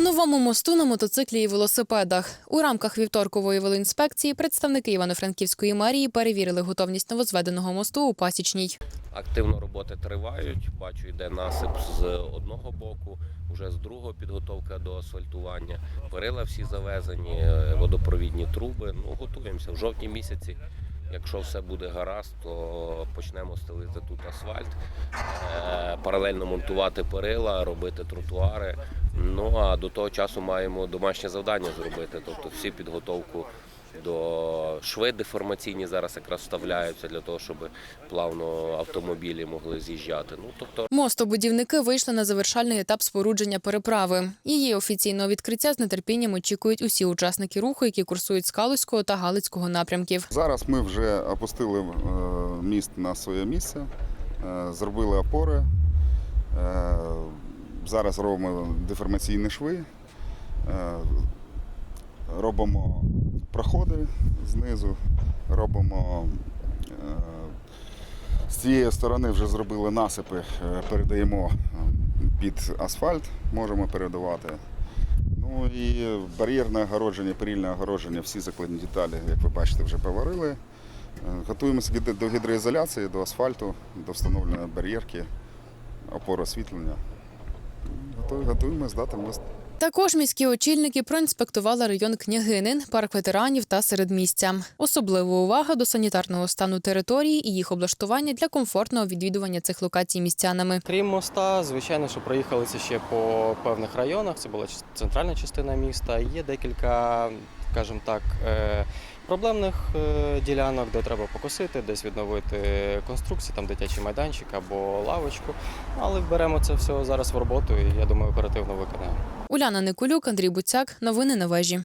Новому мосту на мотоциклі і велосипедах у рамках вівторкової велоінспекції представники Івано-Франківської мерії перевірили готовність новозведеного мосту у Пасічній. Активно роботи тривають. Бачу, йде насип з одного боку, вже з другого підготовка до асфальтування. Перила всі завезені, е, водопровідні труби. Ну, готуємося в жовтні місяці. Якщо все буде гаразд, то почнемо стелити тут асфальт, паралельно монтувати перила, робити тротуари. Ну а до того часу маємо домашнє завдання зробити, тобто всі підготовку до шви деформаційні зараз якраз вставляються для того, щоб плавно автомобілі могли з'їжджати. Ну тобто Мостобудівники вийшли на завершальний етап спорудження переправи. Її офіційного відкриття з нетерпінням очікують усі учасники руху, які курсують з Калузького та Галицького напрямків. Зараз ми вже опустили е, міст на своє місце, е, зробили опори. Е, Зараз робимо деформаційні шви, е, робимо проходи знизу, робимо е, з цієї сторони вже зробили насипи, е, передаємо е, під асфальт, можемо передавати. Ну і бар'єрне огородження, перільне огородження, всі закладні деталі, як ви бачите, вже поварили. Е, Готуємося до гідроізоляції, до асфальту, до встановлення бар'єрки, опор освітлення. Готу- Готуємо здати мост. Також міські очільники проінспектували район княгинин, парк ветеранів та середмістя. Особлива увага до санітарного стану території і їх облаштування для комфортного відвідування цих локацій містянами. Крім моста, звичайно, що проїхалися ще по певних районах. Це була центральна частина міста. Є декілька, скажімо так, е, проблемних е, ділянок, де треба покосити, десь відновити конструкції, там дитячий майданчик або лавочку. Але беремо це все зараз в роботу і я думаю, оперативно виконаємо. Уляна Никулюк, Андрій Буцяк. Новини на вежі.